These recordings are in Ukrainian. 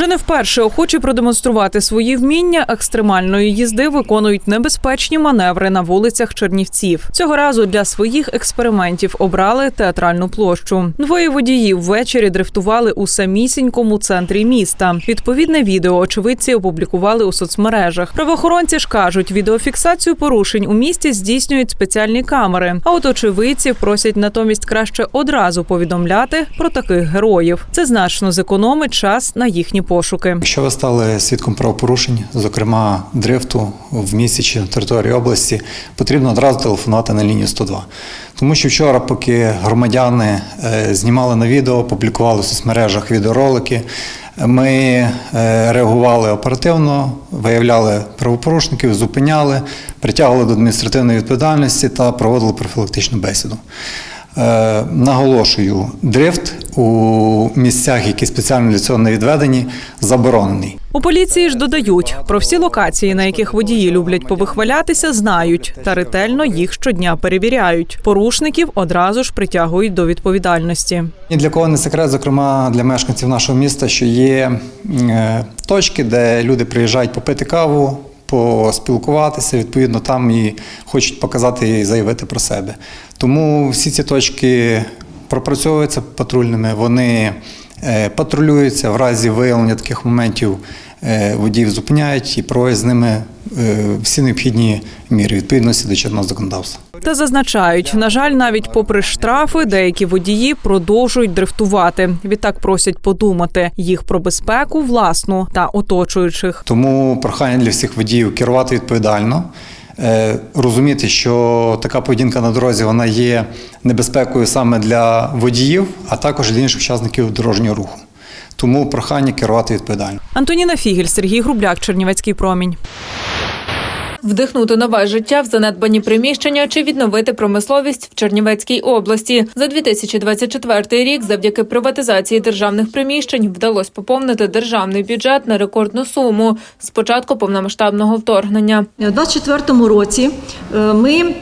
Вже не вперше охочі продемонструвати свої вміння екстремальної їзди виконують небезпечні маневри на вулицях Чернівців. Цього разу для своїх експериментів обрали театральну площу. Двоє водіїв ввечері дрифтували у самісінькому центрі міста. Відповідне відео очевидці опублікували у соцмережах. Правоохоронці ж кажуть, відеофіксацію порушень у місті здійснюють спеціальні камери. А от очевидців просять натомість краще одразу повідомляти про таких героїв. Це значно зекономить час на їхні пошуки. Якщо ви стали свідком правопорушень, зокрема дрифту в місті чи на території області, потрібно одразу телефонувати на лінію 102. Тому що вчора, поки громадяни е, знімали на відео, публікували в соцмережах відеоролики, ми е, реагували оперативно, виявляли правопорушників, зупиняли, притягували до адміністративної відповідальності та проводили профілактичну бесіду. Е, Наголошую, дрифт у місцях, які спеціально для цього не відведені, заборонений. У поліції ж додають про всі локації, на яких водії люблять повихвалятися, знають та ретельно їх щодня перевіряють. Порушників одразу ж притягують до відповідальності. Ні для кого не секрет, зокрема для мешканців нашого міста, що є е, точки, де люди приїжджають попити каву, поспілкуватися, відповідно, там і хочуть показати і заявити про себе. Тому всі ці точки пропрацьовуються патрульними, вони е, патрулюються в разі виявлення таких моментів. Е, Водіїв зупиняють і проводять з ними е, всі необхідні міри відповідності до чинного законодавства. Та зазначають, на жаль, навіть попри штрафи, деякі водії продовжують дрифтувати. Відтак просять подумати їх про безпеку власну та оточуючих. Тому прохання для всіх водіїв керувати відповідально, е, розуміти, що така поведінка на дорозі вона є небезпекою саме для водіїв, а також для інших учасників дорожнього руху. Тому прохання керувати відповідально. Антоніна Фігель, Сергій Грубляк, Чернівецький промінь. Вдихнути нове життя в занедбані приміщення чи відновити промисловість в Чернівецькій області за 2024 рік. Завдяки приватизації державних приміщень вдалося поповнити державний бюджет на рекордну суму з початку повномасштабного вторгнення. У 2024 році е, ми е,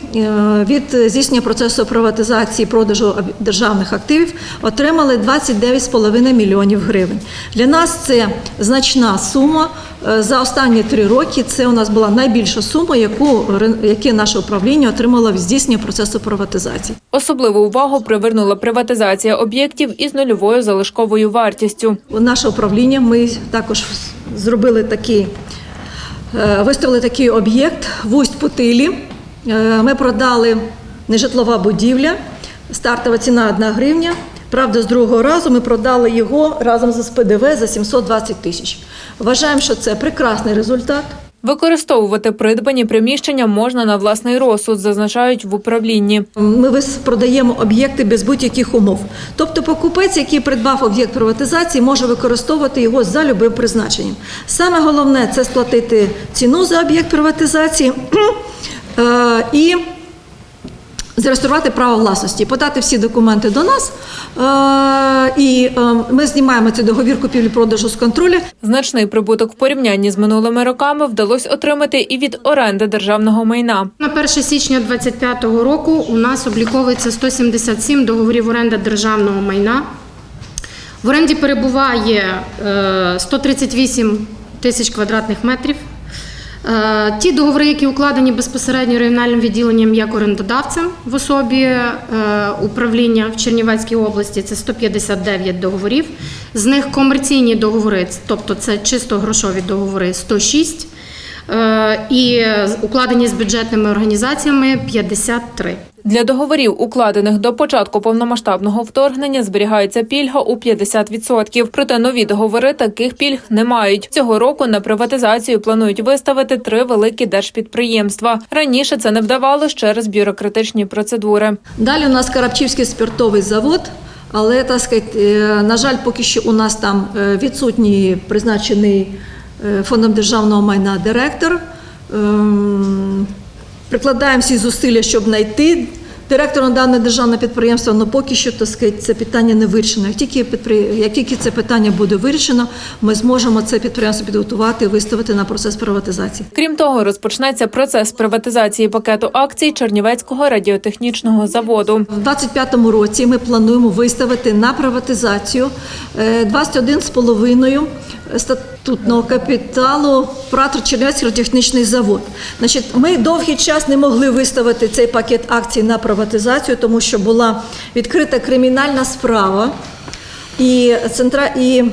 від здійснення процесу приватизації продажу державних активів отримали 29,5 мільйонів гривень. Для нас це значна сума. Е, За останні три роки це у нас була найбільша сума, яку яке наше управління отримало від здійснення процесу приватизації. Особливу увагу привернула приватизація об'єктів із нульовою залишковою вартістю. Наше управління ми також зробили такий, е, виставили такий об'єкт в Усть-Путилі. Е, Ми продали нежитлова будівля, стартова ціна 1 гривня. Правда, з другого разу ми продали його разом з ПДВ за 720 тисяч. Вважаємо, що це прекрасний результат. Використовувати придбані приміщення можна на власний розсуд, зазначають в управлінні. Ми продаємо об'єкти без будь-яких умов. Тобто покупець, який придбав об'єкт приватизації, може використовувати його за любим призначенням. Саме головне це сплатити ціну за об'єкт приватизації е, і зареєструвати право власності, подати всі документи до нас. е, І е, ми знімаємо цей договір купівлі-продажу з контролю. Значний прибуток в порівнянні з минулими роками вдалося отримати і від оренди державного майна. На 1 січня 2025 року у нас обліковується 177 договорів оренди державного майна. В оренді перебуває е, 138 тисяч квадратних метрів. Е, Ті договори, які укладені безпосередньо регіональним відділенням як орендодавцем в особі е, управління в Чернівецькій області, це 159 договорів. З них комерційні договори, тобто це чисто грошові договори, 106. Е, і укладені з бюджетними організаціями 53. Для договорів, укладених до початку повномасштабного вторгнення, зберігається пільга у 50%. Проте нові договори таких пільг не мають. Цього року на приватизацію планують виставити три великі держпідприємства. Раніше це не вдавалося через бюрократичні процедури. Далі у нас Карабчівський спиртовий завод, але так сказать, е, на жаль, поки що у нас там е, відсутній призначений фондом державного майна директор. Ем, Прикладаємо всі зусилля, щоб знайти директором дане державне підприємство, але поки що так сказати, це питання не вирішено. Як тільки, як тільки це питання буде вирішено, ми зможемо це підприємство підготувати і виставити на процес приватизації. Крім того, розпочнеться процес приватизації пакету акцій Чернівецького радіотехнічного заводу. В 2025 році ми плануємо виставити на приватизацію е, 21,5 статутного капіталу Пратр Чернівецький радіотехнічний завод. Значить, ми довгий час не могли виставити цей пакет акцій на приватизацію, тому що була відкрита кримінальна справа і центра і.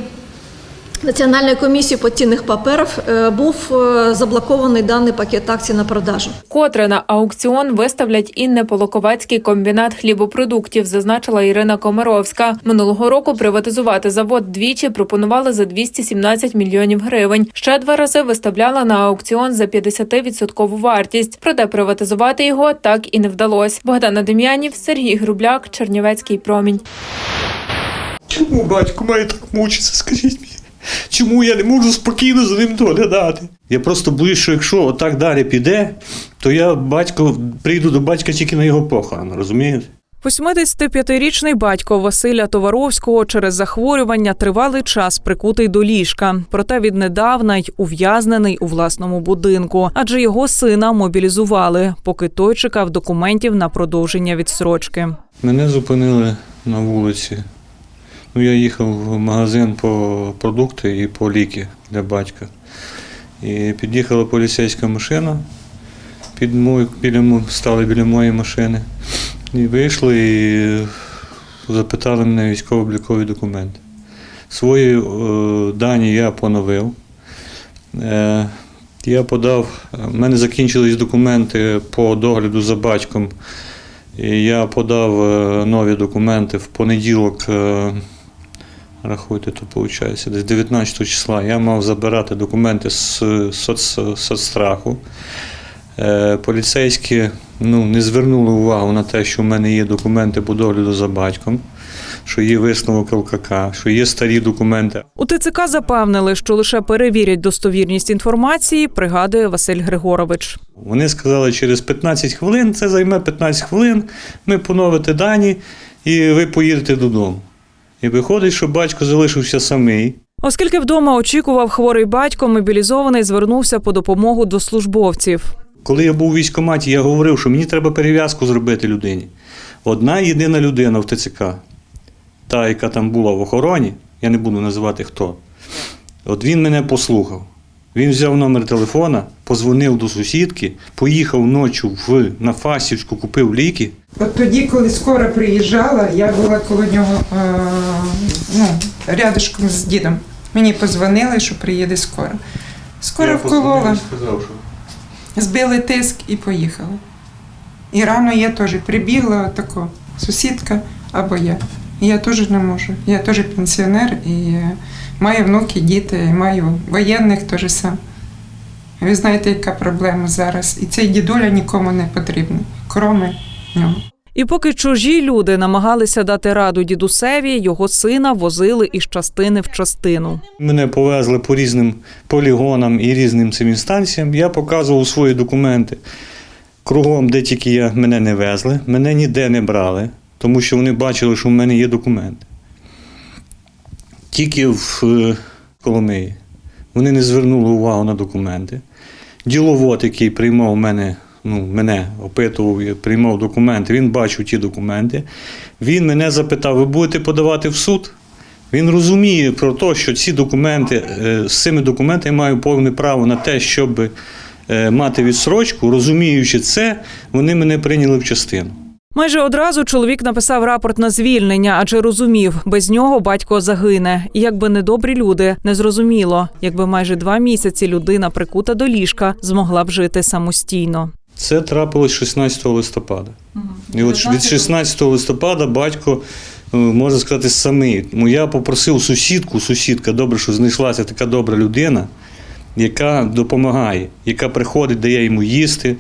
Національною комісією по цінних паперів е, був е, заблокований даний пакет акцій на продажу. Котре на аукціон виставлять і Неполоковецький комбінат хлібопродуктів, зазначила Ірина Комаровська. Минулого року приватизувати завод двічі пропонували за 217 мільйонів гривень. Ще два рази виставляла на аукціон за 50% вартість. Проте приватизувати його так і не вдалось. Богдана Дем'янів, Сергій Грубляк, Чернівецький промінь. Чому батько має так мучитися, скажіть мені? Чому я не можу спокійно за ним доглядати? Я просто боюсь, що якщо отак далі піде, то я батько прийду до батька тільки на його похорон, розумієте? 85-річний батько Василя Товаровського через захворювання тривалий час прикутий до ліжка. Проте віднедавна й ув'язнений у власному будинку, адже його сина мобілізували, поки той чекав документів на продовження відсрочки. Мене зупинили на вулиці. Ну, я їхав в магазин по продукти і по ліки для батька. І під'їхала поліцейська машина, під мою, біля, стали біля моєї машини. І вийшли і запитали мене військово-облікові документи. Свої е, дані я поновив. Е, я подав, в мене закінчились документи по догляду за батьком. І я подав е, нові документи в понеділок. Рахуйте, то виходить, десь 19 числа я мав забирати документи з соц, соцстраху. Е, Поліцейські ну, не звернули увагу на те, що в мене є документи по догляду за батьком, що є висновок ЛКК, що є старі документи. У ТЦК запевнили, що лише перевірять достовірність інформації, пригадує Василь Григорович. Вони сказали, через 15 хвилин, це займе 15 хвилин, ми поновите дані і ви поїдете додому. І виходить, що батько залишився самий. Оскільки вдома очікував хворий батько, мобілізований звернувся по допомогу до службовців. Коли я був у військкоматі, я говорив, що мені треба перев'язку зробити людині. Одна єдина людина в ТЦК, та, яка там була в охороні, я не буду називати хто. От він мене послухав. Він взяв номер телефона, позвонив до сусідки, поїхав ночі в, на Фастівську, купив ліки. От тоді, коли скоро приїжджала, я була коло нього е, ну, рядышком з дідом. Мені позвонили, що приїде скоро. Скоро вколола, сказав, що збили тиск і поїхала. І рано я теж прибігла отако, сусідка або я. І я теж не можу. Я теж пенсіонер і е, маю внуки, діти, маю воєнних теж сам. Ви знаєте, яка проблема зараз. І цей дідуля нікому не потрібен, кроме нього. І поки чужі люди намагалися дати раду дідусеві, його сина возили із частини в частину. Мене повезли по різним полігонам і різним цим інстанціям. Я показував свої документи кругом, де тільки я, мене не везли, мене ніде не брали, тому що вони бачили, що в мене є документи. Тільки в е, Коломиї. Вони не звернули увагу на документи. Діловод, який приймав мене, ну, мене опитував, приймав документи, він бачив ті документи. Він мене запитав: ви будете подавати в суд? Він розуміє про те, що ці документи, е, з цими документами маю повне право на те, щоб е, мати відсрочку. Розуміючи це, вони мене прийняли в частину. Майже одразу чоловік написав рапорт на звільнення, адже розумів, без нього батько загине. І якби недобрі люди, не зрозуміло, якби майже два місяці людина прикута до ліжка змогла б жити самостійно. Це трапилось 16 листопада. І от від 16 листопада батько, е, можна сказати, самий. Тому я попросив сусідку, сусідка, добре, що знайшлася така добра людина, яка допомагає, яка приходить, дає йому їсти,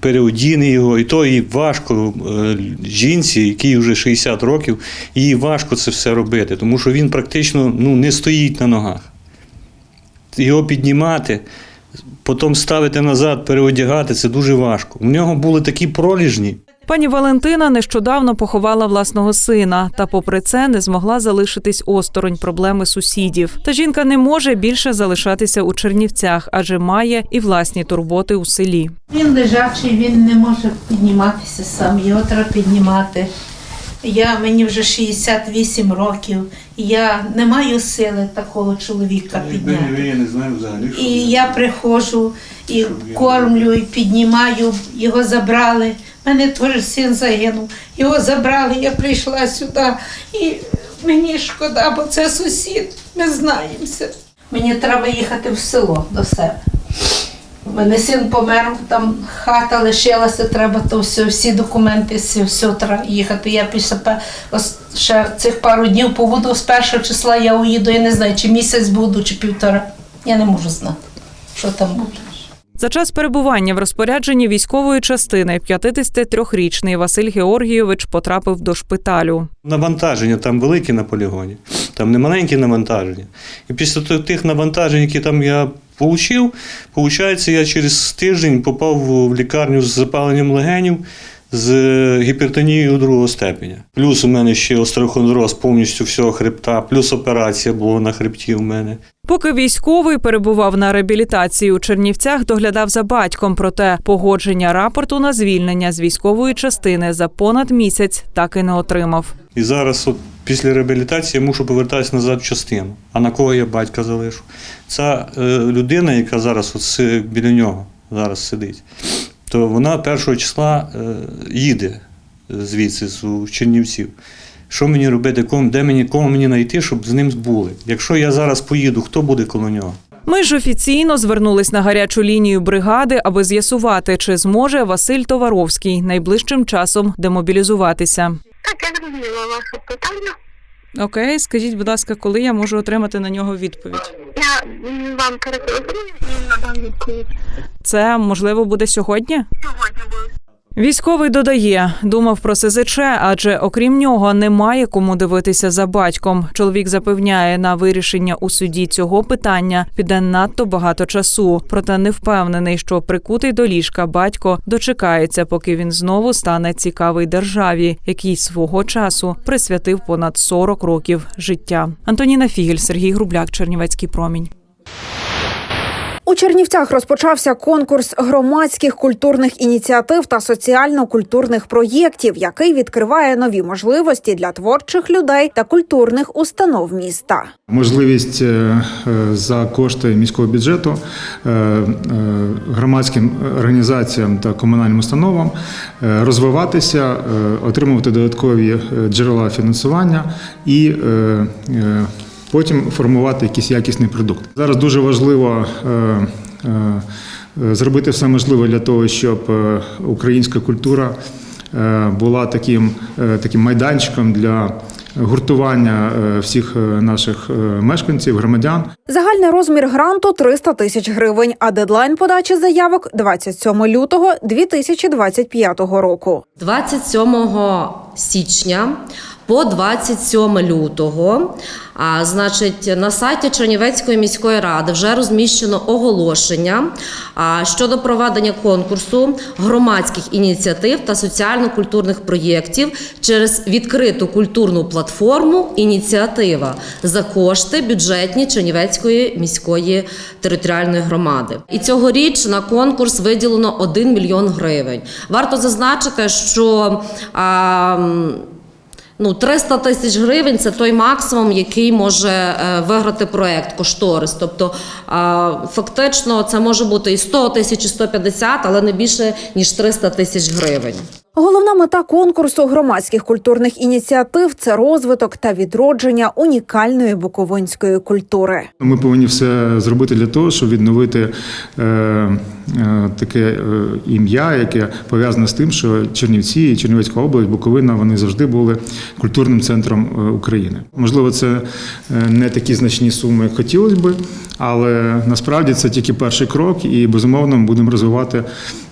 переодіне його. І то їй важко е, жінці, якій вже 60 років, їй важко це все робити, тому що він практично ну, не стоїть на ногах. Його піднімати, потім ставити назад, переодягати це дуже важко. У нього були такі проліжні. Пані Валентина нещодавно поховала власного сина, та, попри це, не змогла залишитись осторонь проблеми сусідів. Та жінка не може більше залишатися у Чернівцях, адже має і власні турботи у селі. Він лежачий, він не може підніматися сам, його треба піднімати. Я, мені вже 68 років, я не маю сили такого чоловіка підняти. я не знаю взагалі. І я приходжу і кормлю, і піднімаю, його забрали. У мене теж син загинув. Його забрали, я прийшла сюди, і мені шкода, бо це сусід, ми знаємося. Мені треба їхати в село до себе. У мене син помер, там хата лишилася, треба то все, всі документи, все, все треба їхати. Я після ще цих пару днів побуду з першого числа я уїду, я не знаю, чи місяць буду, чи півтора. Я не можу знати, що там буде. За час перебування в розпорядженні військової частини 53-річний Василь Георгійович потрапив до шпиталю. Навантаження там великі на полігоні, там не маленькі навантаження. І після тих навантажень, які там я отримав, виходить, я через тиждень попав в лікарню з запаленням легенів. З гіпертонією другого степеня. Плюс у мене ще острохондроз повністю всього хребта, плюс операція була на хребті у мене. Поки військовий перебував на реабілітації у Чернівцях, доглядав за батьком. Проте погодження рапорту на звільнення з військової частини за понад місяць так і не отримав. І зараз, от, після реабілітації, я мушу повертатися назад в частину. А на кого я батька залишу? Ця е, людина, яка зараз от, біля нього зараз сидить, то вона 1 числа е, їде звідси з Чернівців. Що мені робити, кому, де мені, кого мені знайти, щоб з ним були? Якщо я зараз поїду, хто буде коло нього? Ми ж офіційно звернулись на гарячу лінію бригади, аби з'ясувати, чи зможе Василь Товаровський найближчим часом демобілізуватися. Так, я зрозуміла ваше питання. Окей, скажіть, будь ласка, коли я можу отримати на нього відповідь? Я м, вам перетелефоную і надам відповідь. Це можливо буде сьогодні? Сьогодні буде. Військовий додає, думав про СЗЧ, адже окрім нього немає кому дивитися за батьком. Чоловік запевняє, на вирішення у суді цього питання піде надто багато часу. Проте не впевнений, що прикутий до ліжка батько дочекається, поки він знову стане цікавий державі, який свого часу присвятив понад 40 років життя. Антоніна Фігель, Сергій Грубляк, Чернівецький промінь. У Чернівцях розпочався конкурс громадських культурних ініціатив та соціально-культурних проєктів, який відкриває нові можливості для творчих людей та культурних установ міста. Можливість е, е, за кошти міського бюджету е, громадським організаціям та комунальним установам розвиватися, отримувати додаткові джерела фінансування і потім формувати якийсь якісний продукт. Зараз дуже важливо. е, е, Зробити все можливе для того, щоб е, українська культура була таким, таким майданчиком для гуртування всіх наших мешканців, громадян. Загальний розмір гранту 300 тисяч гривень, а дедлайн подачі заявок 27 лютого 2025 року. 27 січня по 27 лютого. А значить, на сайті Чернівецької міської ради вже розміщено оголошення а, щодо проведення конкурсу громадських ініціатив та соціально-культурних проєктів через відкриту культурну платформу Ініціатива за кошти бюджетні Чернівецької міської територіальної громади. І цьогоріч на конкурс виділено 1 мільйон гривень. Варто зазначити, що а, Ну, 300 тисяч гривень це той максимум, який може е, виграти проект кошторис. Тобто, фактично, це може бути і 100 тисяч, і 150, але не більше ніж 300 тисяч гривень. Головна мета конкурсу громадських культурних ініціатив це розвиток та відродження унікальної буковинської культури. Ми повинні все зробити для того, щоб відновити е, е, таке е, ім'я, яке пов'язане з тим, що Чернівці і Чернівецька область, Буковина вони завжди були культурним центром е, України. Можливо, це е, не такі значні суми, як хотілося би, але насправді це тільки перший крок, і безумовно ми будемо розвивати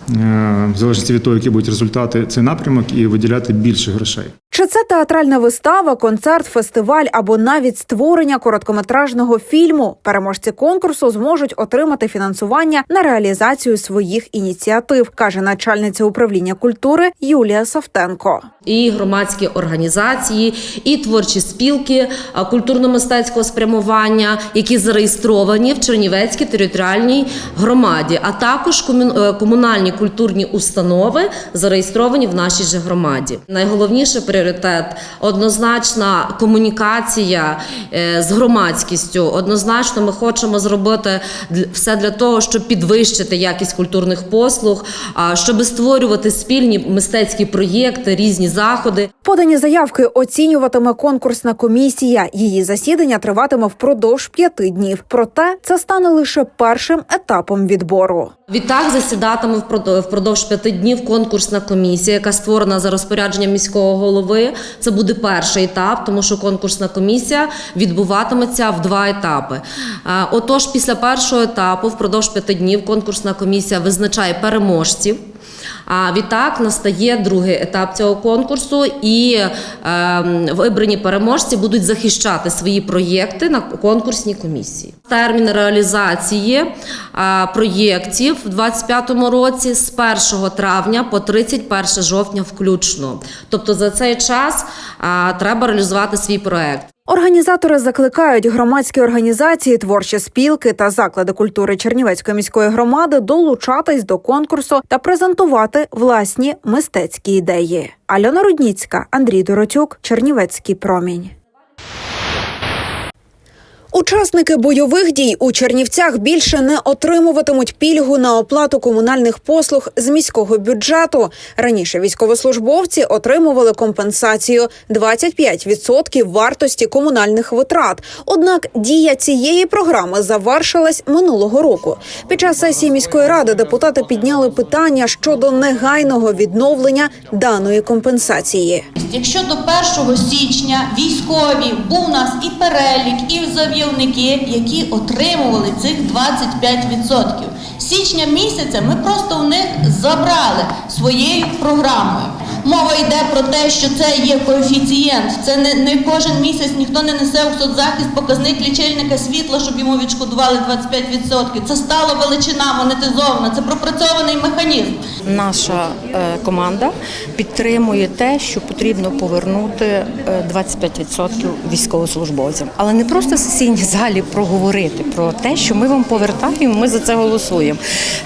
в залежності від того, які будуть результати цей напрямок, і виділяти більше грошей. Чи це театральна вистава, концерт, фестиваль або навіть створення короткометражного фільму? Переможці конкурсу зможуть отримати фінансування на реалізацію своїх ініціатив, каже начальниця управління культури Юлія Савтенко. і громадські організації, і творчі спілки культурно-мистецького спрямування, які зареєстровані в Чернівецькій територіальній громаді, а також е, комунальні культурні установи зареєстровані в нашій же громаді. Найголовніше пріоритет однозначна комунікація е, з громадськістю. Однозначно, ми хочемо зробити все для того, щоб підвищити якість культурних послуг, щоб створювати спільні мистецькі проєкти, різні заходи. Подані заявки оцінюватиме конкурсна комісія. Її засідання триватиме впродовж п'яти днів. Проте це стане лише першим етапом відбору. Відтак засідатиме впрод- впродовж п'яти днів конкурсна комісія, яка створена за розпорядженням міського голови. Це буде перший етап, тому що конкурсна комісія відбуватиметься в два етапи. Отож, після першого етапу, впродовж п'яти днів, конкурсна комісія визначає переможців. А відтак настає другий етап цього конкурсу, і е, вибрані переможці будуть захищати свої проєкти на конкурсній комісії. Термін реалізації проєктів в 2025 році з 1 травня по 31 жовтня включно. Тобто за цей час треба реалізувати свій проєкт. Організатори закликають громадські організації, творчі спілки та заклади культури Чернівецької міської громади долучатись до конкурсу та презентувати власні мистецькі ідеї. Альона Рудніцька, Андрій Доротюк, Чернівецький промінь. Учасники бойових дій у Чернівцях більше не отримуватимуть пільгу на оплату комунальних послуг з міського бюджету. Раніше військовослужбовці отримували компенсацію 25% вартості комунальних витрат. Однак дія цієї програми завершилась минулого року. Під час сесії міської ради депутати підняли питання щодо негайного відновлення даної компенсації. Якщо до 1 січня військові був у нас і перелік, і заявники, які отримували цих 25%. З Січня місяця ми просто у них забрали своєю програмою. Мова йде про те, що це є коефіцієнт. Це не, не кожен місяць ніхто не несе у соцзахист показник лічильника світла, щоб йому відшкодували 25%. Це стала величина монетизована, це пропрацьований механізм. Наша е, команда підтримує те, що потрібно повернути е, 25% військовослужбовцям, але не просто в сесійній залі проговорити про те, що ми вам повертаємо, ми за це голосуємо.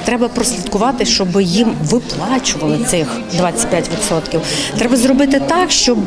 Треба прослідкувати, щоб їм виплачували цих 25%. Треба зробити так, щоб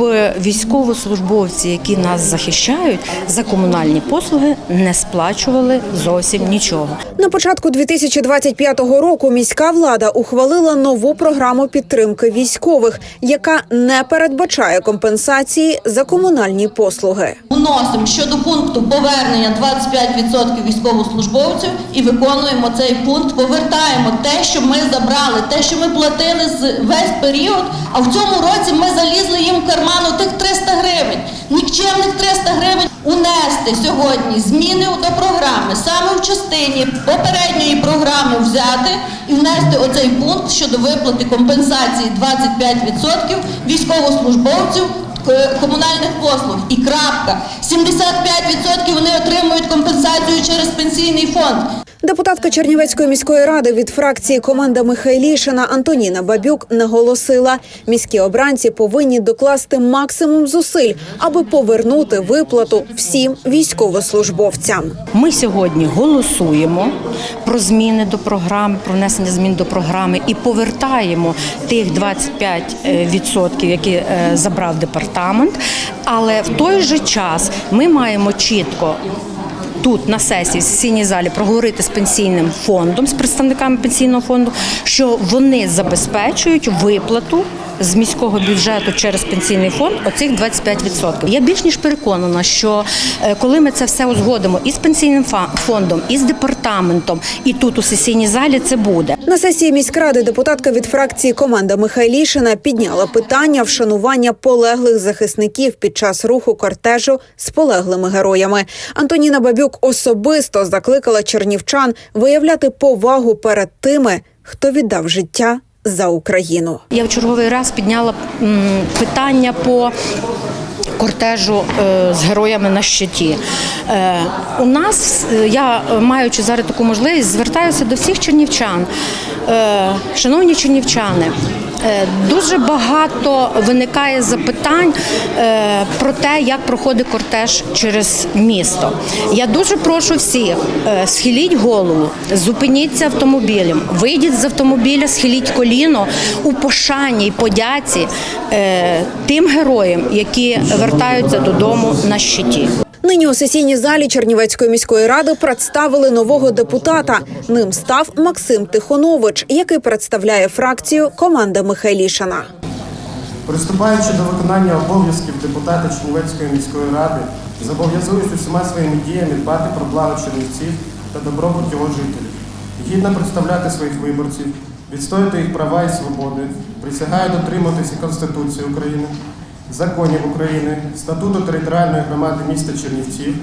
військовослужбовці, які нас захищають за комунальні послуги, не сплачували зовсім нічого. На початку 2025 року міська влада ухвалила нову програму підтримки військових, яка не передбачає компенсації за комунальні послуги. Вносимо щодо пункту повернення 25% військовослужбовців і виконуємо цей пункт. Повертаємо те, що ми забрали, те, що ми платили з весь період. А в цьому році ми залізли їм в карман у тих 300 гривень. Нікчемних 300 гривень унести сьогодні зміни до програми саме в частині попередньої програми взяти і внести оцей пункт щодо виплати компенсації 25% військовослужбовців комунальних послуг. І крапка. 75% вони отримують компенсацію через пенсійний фонд. Депутатка Чернівецької міської ради від фракції команда Михайлішина Антоніна Бабюк наголосила, міські обранці повинні докласти максимум зусиль, аби повернути виплату всім військовослужбовцям. Ми сьогодні голосуємо про зміни до програми, про внесення змін до програми і повертаємо тих 25%, які е, забрав департамент. Але в той же час ми маємо чітко. Тут на сесії в сесійній залі проговорити з пенсійним фондом, з представниками пенсійного фонду, що вони забезпечують виплату з міського бюджету через пенсійний фонд оцих 25%. Я більш ніж переконана, що е, коли ми це все узгодимо і з пенсійним фондом, і з департаментом, і тут у сесійній залі це буде. На сесії міськради депутатка від фракції команда Михайлішина підняла питання вшанування полеглих захисників під час руху кортежу з полеглими героями. Антоніна Бабюк особисто закликала чернівчан виявляти повагу перед тими, хто віддав життя за Україну. Я в черговий раз підняла питання по кортежу е, з героями на щиті. Е, у нас, е, я маючи зараз таку можливість, звертаюся до всіх чернівчан. Шановні чернівчани, дуже багато виникає запитань е, про те, як проходить кортеж через місто. Я дуже прошу всіх, е, схиліть голову, зупиніться автомобілем, вийдіть з автомобіля, схиліть коліно у пошані й подяці е, тим героям, які вертаються додому на щиті. Нині у сесійній залі Чернівецької міської ради представили нового депутата. Ним став Максим Тихонович, який представляє фракцію команда Михайлішина. Приступаючи до виконання обов'язків депутата Чернівецької міської ради, зобов'язуюсь усіма своїми діями дбати про благо чернівців та добробут його жителів, гідно представляти своїх виборців, відстояти їх права і свободи, присягаю дотримуватися Конституції України, законів України, статуту територіальної громади міста Чернівців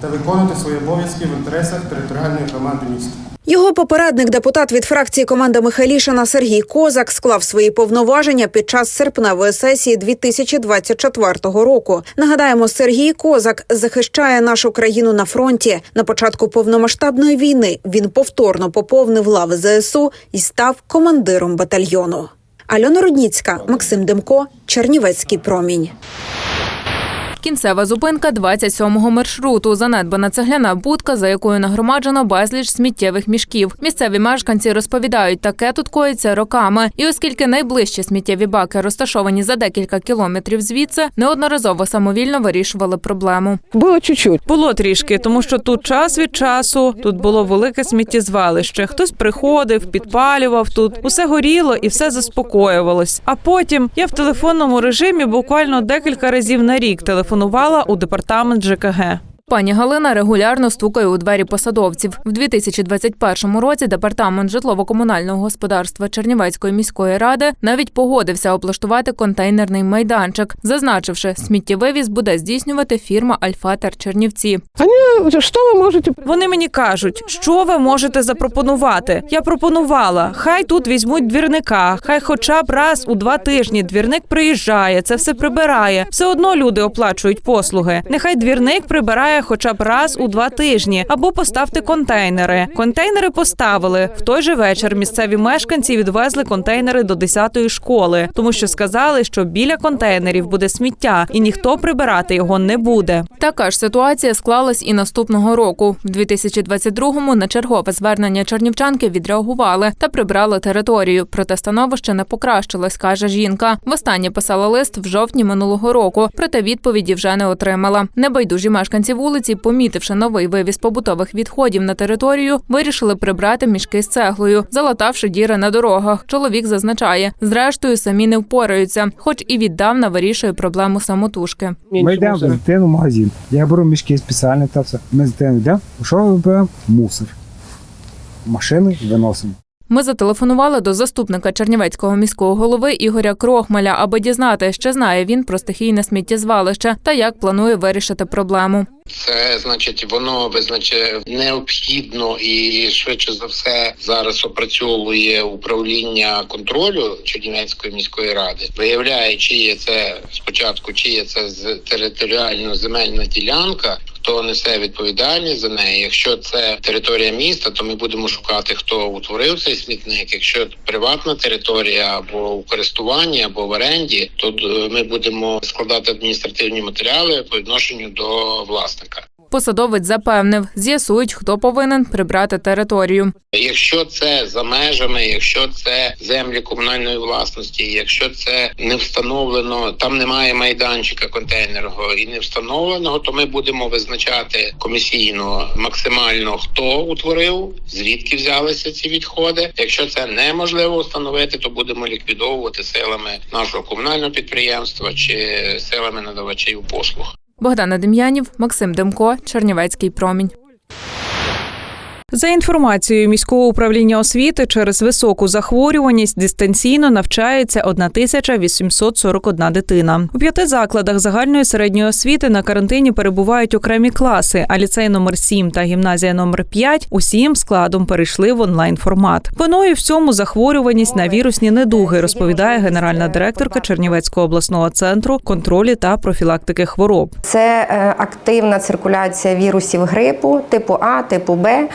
та виконувати свої обов'язки в інтересах територіальної громади міста. Його попередник, депутат від фракції команда Михайлішина Сергій Козак, склав свої повноваження під час серпневої сесії 2024 року. Нагадаємо, Сергій Козак захищає нашу країну на фронті. На початку повномасштабної війни він повторно поповнив лави ЗСУ і став командиром батальйону. Альона Рудніцька, Максим Демко, Чернівецький промінь. Кінцева зупинка 27-го маршруту. Занедбана цегляна будка, за якою нагромаджено безліч сміттєвих мішків. Місцеві мешканці розповідають, таке тут коїться роками. І оскільки найближчі сміттєві баки розташовані за декілька кілометрів звідси, неодноразово самовільно вирішували проблему. Було чуть-чуть. Було трішки, тому що тут час від часу тут було велике сміттєзвалище. Хтось приходив, підпалював тут, усе горіло і все заспокоювалось. А потім я в телефонному режимі буквально декілька разів на рік телефонувала у департамент ЖКГ. Пані Галина регулярно стукає у двері посадовців. В 2021 році департамент житлово-комунального господарства Чернівецької міської ради навіть погодився облаштувати контейнерний майданчик, зазначивши, сміттєвивіз буде здійснювати фірма Альфатер Чернівці. Що ви можете Вони мені кажуть, що ви можете запропонувати. Я пропонувала, хай тут візьмуть двірника, хай хоча б раз у два тижні двірник приїжджає, це все прибирає. Все одно люди оплачують послуги. Нехай двірник прибирає хоча б раз у два тижні, або поставте контейнери. Контейнери поставили в той же вечір. Місцеві мешканці відвезли контейнери до 10-ї школи, тому що сказали, що біля контейнерів буде сміття, і ніхто прибирати його не буде. Така ж ситуація склалась і наступного року. В 2022-му на чергове звернення чернівчанки відреагували та прибрали територію. Проте становище не покращилось, каже жінка. Востаннє писала лист в жовтні минулого року, проте відповіді вже не отримала. Небайдужі мешканці вулиці, помітивши новий вивіз побутових відходів на територію, вирішили прибрати мішки з цеглою, залатавши діри на дорогах. Чоловік зазначає, зрештою самі не впораються, хоч і віддавна вирішує проблему самотужки. Ми йдемо з дитину в магазин. Я беру мішки спеціальні та все. Ми з дитиною йдемо. Що ми беремо? Мусор. Машини виносимо. Ми зателефонували до заступника Чернівецького міського голови Ігоря Крохмаля, аби дізнати, що знає він про стихійне сміттєзвалище та як планує вирішити проблему. Це значить, воно визначає необхідно і швидше за все зараз опрацьовує управління контролю Чернівецької міської ради. Виявляє, чи є це спочатку, чи є це територіально земельна ділянка. Хто несе відповідальність за неї? Якщо це територія міста, то ми будемо шукати, хто утворив цей смітник. Якщо приватна територія або у користуванні, або в оренді, то е, ми будемо складати адміністративні матеріали по відношенню до власника. Посадовець запевнив, з'ясують, хто повинен прибрати територію. Якщо це за межами, якщо це землі комунальної власності, якщо це не встановлено, там немає майданчика контейнерного і не встановленого, то ми будемо визначати комісійно максимально хто утворив, звідки взялися ці відходи. Якщо це неможливо встановити, то будемо ліквідовувати силами нашого комунального підприємства чи силами надавачів послуг. Богдана Дем'янів, Максим Демко, Чернівецький промінь. За інформацією міського управління освіти, через високу захворюваність дистанційно навчається 1841 дитина. У п'яти закладах загальної середньої освіти на карантині перебувають окремі класи, а ліцей номер 7 та гімназія номер 5 усім складом перейшли в онлайн формат. Виною в цьому захворюваність на вірусні недуги, розповідає генеральна директорка Чернівецького обласного центру контролю та профілактики хвороб. Це е, активна циркуляція вірусів грипу типу А, типу Б,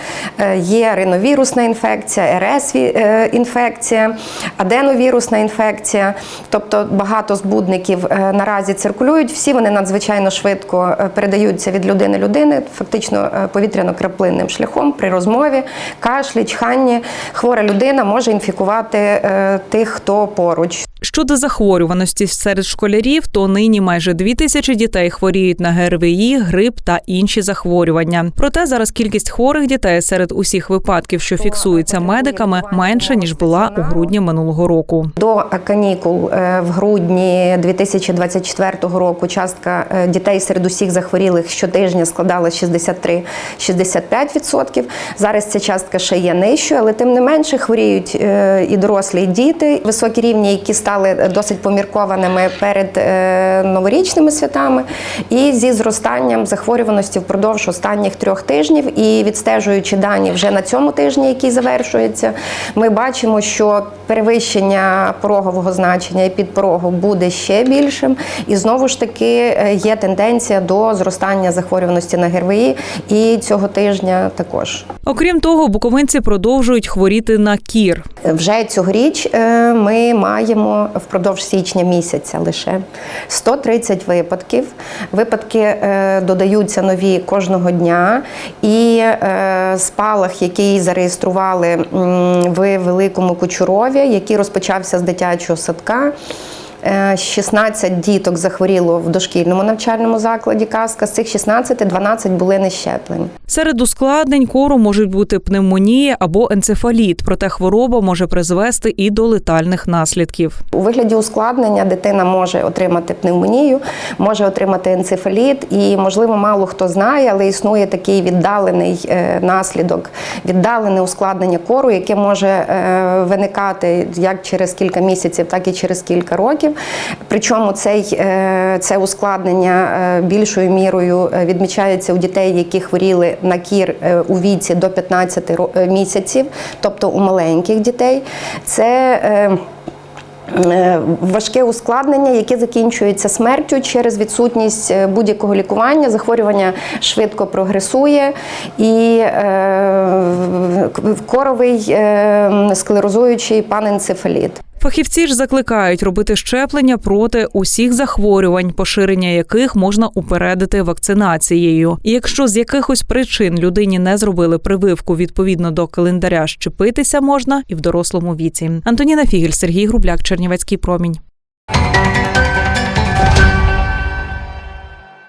є риновірусна інфекція, РС ві- е, аденовірусна інфекція. Тобто багато збудників е, наразі циркулюють. Всі вони надзвичайно швидко е, передаються від людини людини, фактично е, повітряно-краплинним шляхом при розмові, кашлі, чханні. Хвора людина може інфікувати е, тих, хто поруч. Щодо захворюваності серед школярів, то нині майже дві тисячі дітей хворіють на ГРВІ, грип та інші захворювання. Проте зараз кількість хворих дітей серед усіх випадків, що фіксуються медиками, менша ніж була у грудні минулого року. До канікул е, в грудні 2024 року частка е, дітей серед усіх захворілих щотижня складала 63-65%. Зараз ця частка ще є нижчою, але тим не менше хворіють е, і дорослі, і діти. Високі рівні, які стали досить поміркованими перед е, новорічними святами, і зі зростанням захворюваності впродовж останніх трьох тижнів. І відстежуючи дані вже на цьому тижні, який завершується, ми бачимо, що перевищення порогового значення і підпорогу буде ще більшим. І знову ж таки е, є тенденція до зростання захворюваності на ГРВІ і цього тижня також. Окрім того, буковинці продовжують хворіти на кір. Вже цьогоріч е, ми маємо впродовж січня місяця лише 130 випадків. Випадки е, додаються нові кожного дня. І е, спалах, який зареєстрували в Великому Кучурові, який розпочався з дитячого садка. Е, 16 діток захворіло в дошкільному навчальному закладі Казка. З цих 16 12 були не щеплені. Серед ускладнень кору можуть бути пневмонія або енцефаліт, проте хвороба може призвести і до летальних наслідків. У вигляді ускладнення дитина може отримати пневмонію, може отримати енцефаліт, і можливо мало хто знає, але існує такий віддалений е, наслідок, віддалене ускладнення кору, яке може е, виникати як через кілька місяців, так і через кілька років. Причому цей, е, це ускладнення е, більшою мірою е, відмічається у дітей, які хворіли на кір у віці до 15 е, місяців, тобто у маленьких дітей. Це Важке ускладнення, яке закінчується смертю через відсутність будь-якого лікування. Захворювання швидко прогресує і коровий склерозуючий паненцефаліт. Фахівці ж закликають робити щеплення проти усіх захворювань, поширення яких можна упередити вакцинацією. І якщо з якихось причин людині не зробили прививку відповідно до календаря, щепитися можна і в дорослому віці. Антоніна Фігель, Сергій Грубляк, Чернівецький промінь.